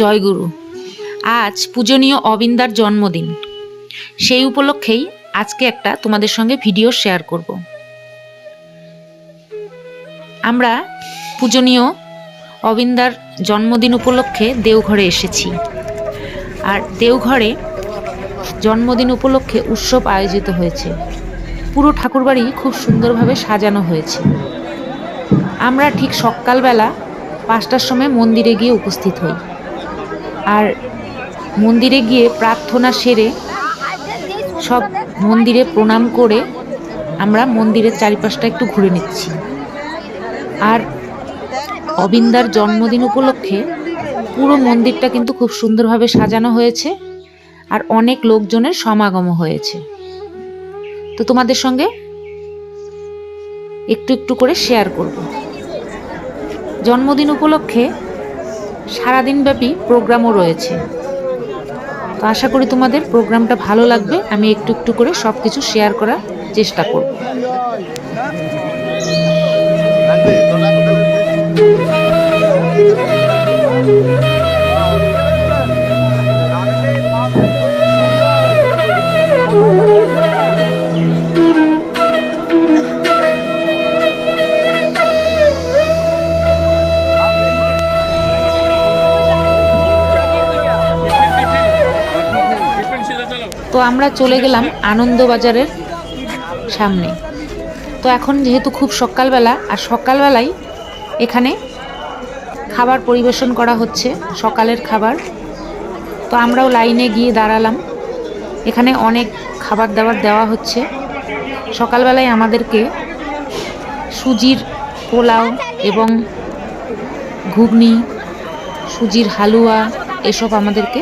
জয়গুরু। আজ পূজনীয় অবিন্দার জন্মদিন। সেই উপলক্ষেই আজকে একটা তোমাদের সঙ্গে ভিডিও শেয়ার করব। আমরা পূজনীয় অবিন্দার জন্মদিন উপলক্ষে দেওঘরে এসেছি। আর দেওঘরে জন্মদিন উপলক্ষে উৎসব আয়োজিত হয়েছে। পুরো ঠাকুরবাড়ি খুব সুন্দরভাবে সাজানো হয়েছে। আমরা ঠিক সকালবেলা পাঁচটার সময় মন্দিরে গিয়ে উপস্থিত হই। আর মন্দিরে গিয়ে প্রার্থনা সেরে সব মন্দিরে প্রণাম করে আমরা মন্দিরের চারিপাশটা একটু ঘুরে নিচ্ছি। আর অবিন্দার জন্মদিন উপলক্ষে পুরো মন্দিরটা কিন্তু খুব সুন্দরভাবে সাজানো হয়েছে আর অনেক লোকজনের সমাগমও হয়েছে। তো তোমাদের সঙ্গে একটু একটু করে শেয়ার করব। জন্মদিন উপলক্ষে সারাদিনব্যাপী প্রোগ্রামও রয়েছে। তো আশা করি তোমাদের প্রোগ্রামটা ভালো লাগবে। আমি একটু একটু করে সব কিছু শেয়ার করার চেষ্টা করব। আমরা চলে গেলাম আনন্দবাজারের সামনে। তো এখন যেহেতু খুব সকালবেলা, আর সকালবেলায় এখানে খাবার পরিবেশন করা হচ্ছে, সকালের খাবার। তো আমরাও লাইনে গিয়ে দাঁড়ালাম। এখানে অনেক খাবার দাবার দেওয়া হচ্ছে। সকালবেলায় আমাদেরকে সুজির পোলাও এবং ঘুগনি, সুজির হালুয়া, এসব আমাদেরকে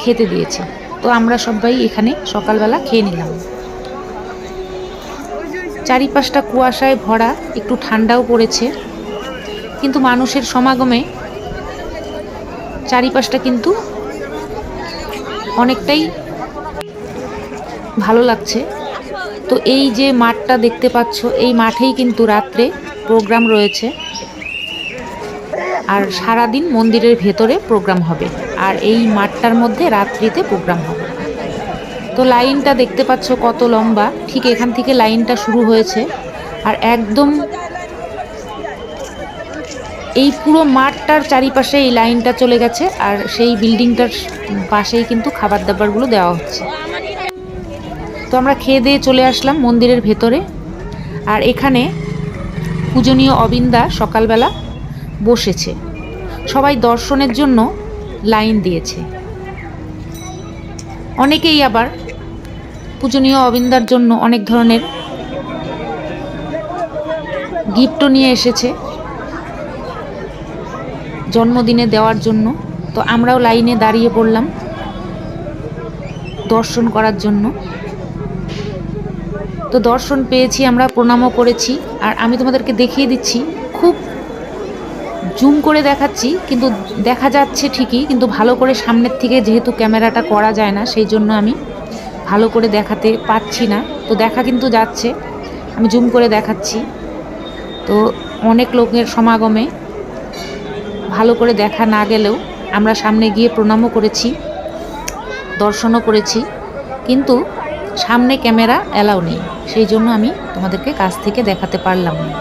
খেতে দিয়েছে। তো আমরা সবাই এখানে সকালবেলা খেয়ে নিলাম। চারিপাশটা কুয়াশায় ভরা, একটু ঠান্ডাও পড়েছে। কিন্তু মানুষের সমাগমে চারিপাশটা কিন্তু অনেকটাই ভালো লাগছে। তো এই যে মাঠটা দেখতে পাচ্ছ, এই মাঠেই কিন্তু রাত্রে প্রোগ্রাম রয়েছে। আর সারাদিন মন্দিরের ভেতরে প্রোগ্রাম হবে। আর এই মাঠটার মধ্যে রাত্রিতে প্রোগ্রাম হবে। তো লাইনটা দেখতে পাচ্ছ কত লম্বা। ঠিক এখান থেকে লাইনটা শুরু হয়েছে। আর একদম এই পুরো মাঠটার চারিপাশে এই লাইনটা চলে গেছে। আর সেই বিল্ডিংটার পাশেই কিন্তু খাবার দাবারগুলো দেওয়া হচ্ছে। তো আমরা খেয়ে দিয়ে চলে আসলাম মন্দিরের ভেতরে। আর এখানে পূজনীয় অবিন্দা সকালবেলা বসেছে। সবাই দর্শনের জন্য লাইন দিয়েছে। অনেকেই আবার পূজনীয় অবিন্দার জন্য অনেক ধরনের গিফটও নিয়ে এসেছে। জন্মদিনে দেওয়ার জন্য। তো আমরাও লাইনে দাঁড়িয়ে পড়লাম দর্শন করার জন্য। তো দর্শন পেয়েছি, আমরা প্রণামও করেছি। আর আমি তোমাদেরকে দেখিয়ে দিচ্ছি, খুব জুম করে দেখাচ্ছি, কিন্তু দেখা যাচ্ছে ঠিকই, কিন্তু ভালো করে সামনের থেকে যেহেতু ক্যামেরাটা করা যায় না, সেই জন্য আমি ভালো করে দেখাতে পাচ্ছি না। তো দেখা কিন্তু যাচ্ছে, আমি জুম করে দেখাচ্ছি। তো অনেক লোকের সমাগমে ভালো করে দেখা না গেলেও আমরা সামনে গিয়ে প্রণামও করেছি, দর্শনও করেছি, কিন্তু সামনে ক্যামেরা অ্যালাউ নেই। সেই জন্য আমি তোমাদেরকে কাছ থেকে দেখাতে পারলাম না।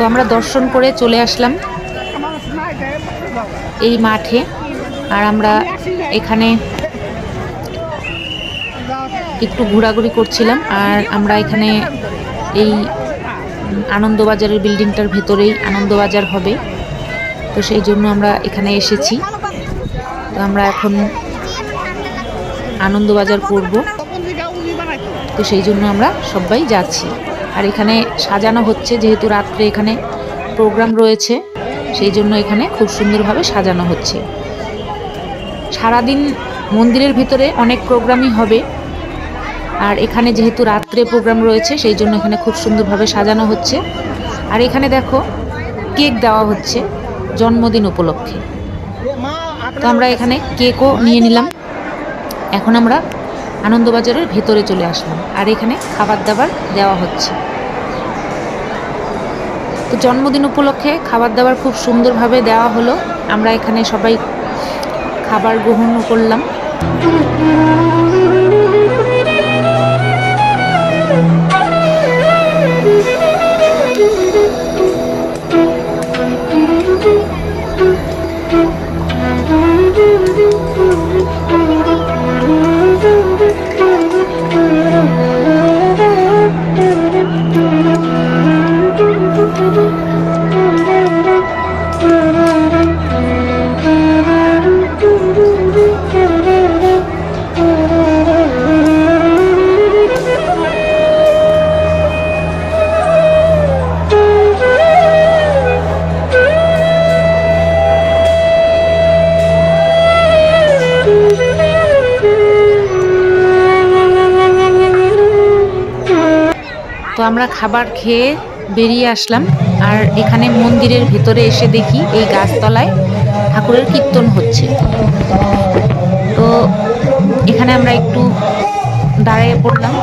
তো আমরা দর্শন করে চলে আসলাম এই মাঠে। আর আমরা এখানে একটু ঘোরাঘুরি করছিলাম, আর আমরা এখানে এই আনন্দবাজারের বিল্ডিংটার ভেতরেই আনন্দবাজার হবে। তো সেই জন্য আমরা এখানে এসেছি। তো আমরা এখন আনন্দবাজার করব। তো সেই জন্য আমরা সবাই যাচ্ছি। আর এখানে সাজানো হচ্ছে, যেহেতু রাত্রে এখানে প্রোগ্রাম রয়েছে, সেই জন্য এখানে খুব সুন্দরভাবে সাজানো হচ্ছে। সারাদিন মন্দিরের ভিতরে অনেক প্রোগ্রামই হবে। আর এখানে যেহেতু রাত্রে প্রোগ্রাম রয়েছে, সেই জন্য এখানে খুব সুন্দরভাবে সাজানো হচ্ছে। আর এখানে দেখো, কেক দেওয়া হচ্ছে জন্মদিন উপলক্ষে। তো আমরা এখানে কেকও নিয়ে নিলাম। এখন আমরা আনন্দবাজারের ভেতরে চলে আসলাম আর এখানে খাবার দাবার দেওয়া হচ্ছে। তো জন্মদিন উপলক্ষে খাবার দাবার খুব সুন্দরভাবে দেওয়া হলো। আমরা এখানে সবাই খাবার গ্রহণ করলাম। আমরা খাবার খেয়ে বেরিয়ে আসলাম আর এখানে মন্দিরের ভেতরে এসে দেখি এই গাছতলায় ঠাকুরের কীর্তন হচ্ছে। তো এখানে আমরা একটু দাঁড়িয়ে পড়লাম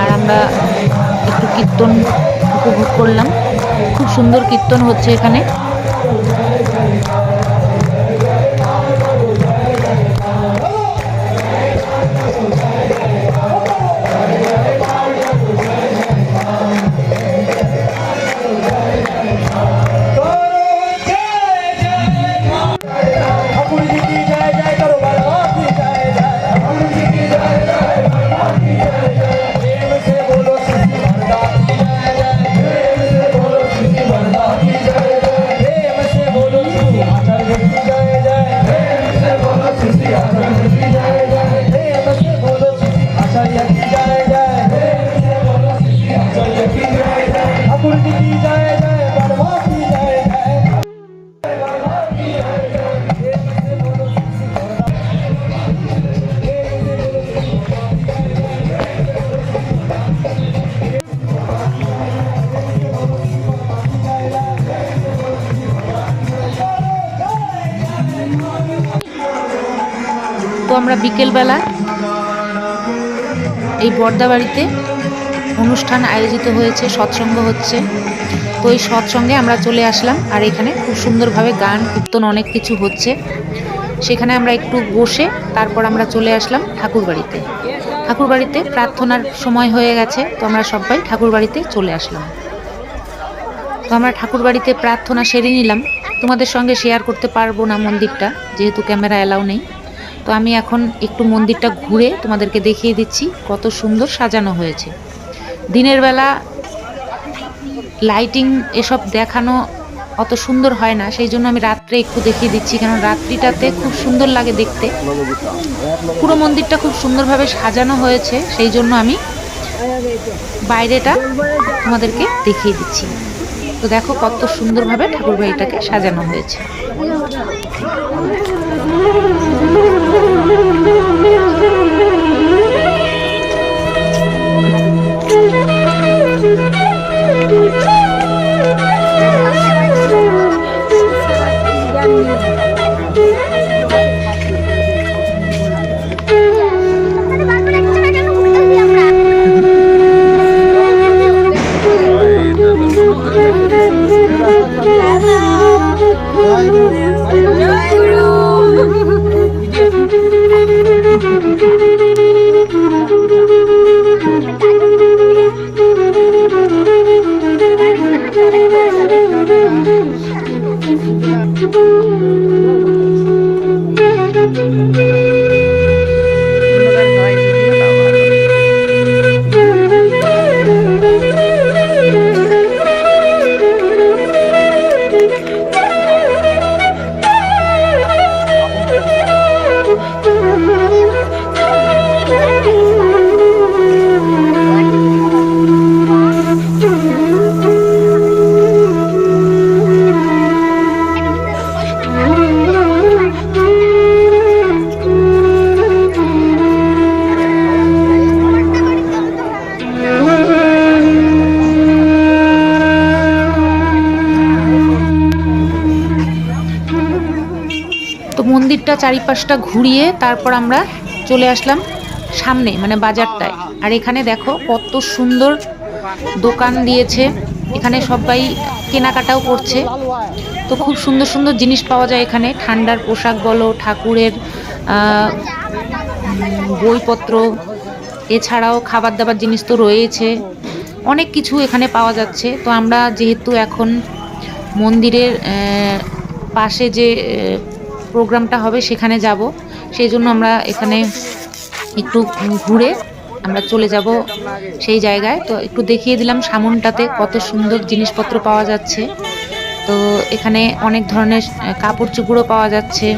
আর আমরা একটু কীর্তন উপভোগ করলাম। খুব সুন্দর কীর্তন হচ্ছে এখানে। তো আমরা বিকেলবেলা এই বর্দা বাড়িতে অনুষ্ঠান আয়োজিত হয়েছে, সৎসঙ্গ হচ্ছে। তো এই সৎসঙ্গে আমরা চলে আসলাম আর এখানে খুব সুন্দরভাবে গান, কীর্তন অনেক কিছু হচ্ছে। সেখানে আমরা একটু বসে তারপর আমরা চলে আসলাম ঠাকুর বাড়িতে ঠাকুর বাড়িতে প্রার্থনার সময় হয়ে গেছে, তো আমরা সবাই ঠাকুর বাড়িতে চলে আসলাম। তো আমরা ঠাকুর বাড়িতে প্রার্থনা সেরে নিলাম। তোমাদের সঙ্গে শেয়ার করতে পারব না মন্দিরটা, যেহেতু ক্যামেরা অ্যালাউ নেই। তো আমি এখন একটু মন্দিরটা ঘুরে তোমাদেরকে দেখিয়ে দিচ্ছি কত সুন্দর সাজানো হয়েছে। দিনের বেলা লাইটিং এসব দেখানো অত সুন্দর হয় না, সেই জন্য আমি রাত্রে একটু দেখিয়ে দিচ্ছি কারণ রাত্রিটাতে খুব সুন্দর লাগে দেখতে। পুরো মন্দিরটা খুব সুন্দরভাবে সাজানো হয়েছে, সেই জন্য আমি বাইরেটা তোমাদেরকে দেখিয়ে দিচ্ছি। তো দেখো কত সুন্দরভাবে ঠাকুর বাড়িটাকে সাজানো হয়েছে। I don't know. চারিপাশটা ঘুরিয়ে তারপর আমরা চলে আসলাম সামনে মানে বাজারটায়। আর এখানে দেখো কত সুন্দর দোকান দিয়েছে। এখানে সবাই কেনাকাটাও করছে। তো খুব সুন্দর সুন্দর জিনিস পাওয়া যায় এখানে। ঠান্ডার পোশাক বলো, ঠাকুরের বইপত্র, এছাড়াও খাবার দাবার জিনিস তো রয়েছে। অনেক কিছু এখানে পাওয়া যাচ্ছে। তো আমরা যেহেতু এখন মন্দিরের পাশে যে প্রোগ্রামটা হবে, সেখানে যাব। সেই জন্য আমরা এখানে একটু ঘুরে আমরা চলে যাব সেই জায়গায়। তো একটু দেখিয়ে দিলাম সামনটাতে কত সুন্দর জিনিসপত্র পাওয়া যাচ্ছে। তো এখানে অনেক ধরনের কাপড় চুপড়ও পাওয়া যাচ্ছে।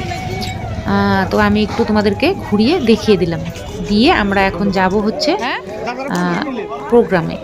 তো আমি একটু তোমাদেরকে ঘুরিয়ে দেখিয়ে দিলাম। দিয়ে আমরা এখন যাব হচ্ছে প্রোগ্রামে।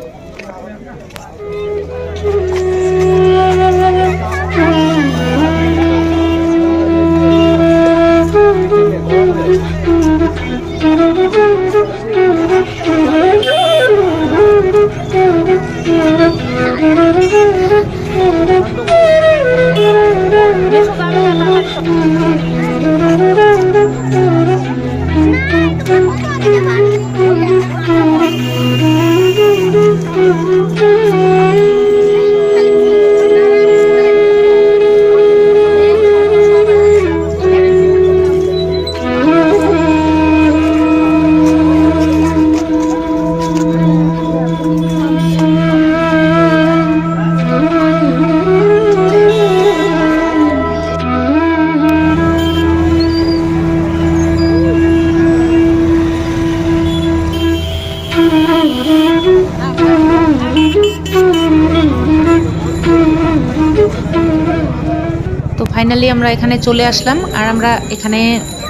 তো ফাইনালি আমরা এখানে চলে আসলাম আর আমরা এখানে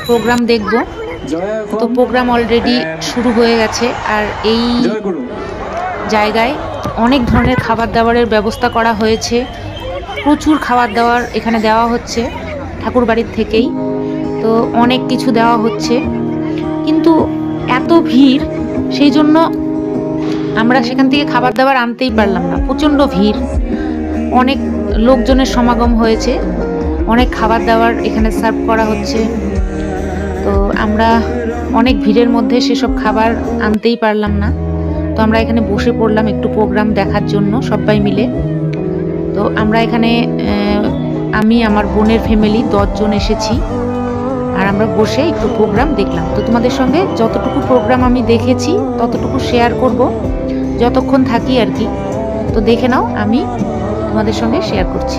প্রোগ্রাম দেখব। তো প্রোগ্রাম অলরেডি শুরু হয়ে গেছে আর এই জায়গায় অনেক ধরনের খাবার দাবারের ব্যবস্থা করা হয়েছে। প্রচুর খাবার দাবার এখানে দেওয়া হচ্ছে ঠাকুর বাড়ির থেকেই। তো অনেক কিছু দেওয়া হচ্ছে। কিন্তু এত ভিড়, সেই জন্য আমরা সেখান থেকে খাবার দাবার আনতেই পারলাম না। প্রচণ্ড ভিড়। অনেক লোকজনের সমাগম হয়েছে। অনেক খাবার দাবার এখানে সার্ভ করা হচ্ছে। তো আমরা অনেক ভিড়ের মধ্যে সেসব খাবার আনতেই পারলাম না। তো আমরা এখানে বসে পড়লাম একটু প্রোগ্রাম দেখার জন্য সবাই মিলে। তো আমরা এখানে আমি, আমার বোনের ফ্যামিলি দশজন এসেছি। আর আমরা বসে একটু প্রোগ্রাম দেখলাম। তো তোমাদের সঙ্গে যতটুকু প্রোগ্রাম আমি দেখেছি, ততটুকু শেয়ার করব। যতক্ষণ থাকি আর কি। তো দেখে নাও, আমি তোমাদের সঙ্গে শেয়ার করছি।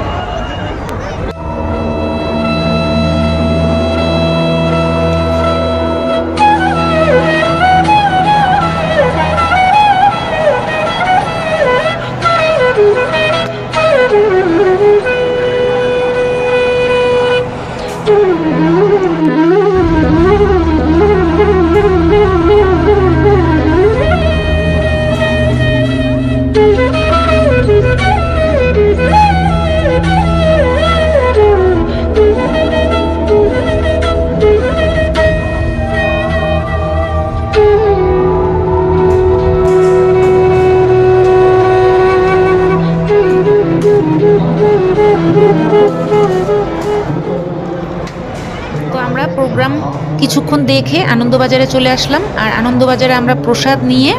কিছুক্ষণ দেখে আনন্দবাজারে চলে আসলাম। আর আনন্দবাজারে আমরা প্রসাদ নিয়ে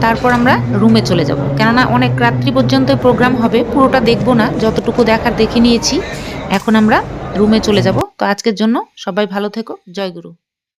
তারপর আমরা রুমে চলে যাব। কেননা অনেক রাত্রি পর্যন্ত প্রোগ্রাম হবে, পুরোটা দেখব না, যতটুকু দেখার দেখে নিয়েছি। এখন আমরা রুমে চলে যাব। তো আজকের জন্য সবাই ভালো থেকো। জয় গুরু।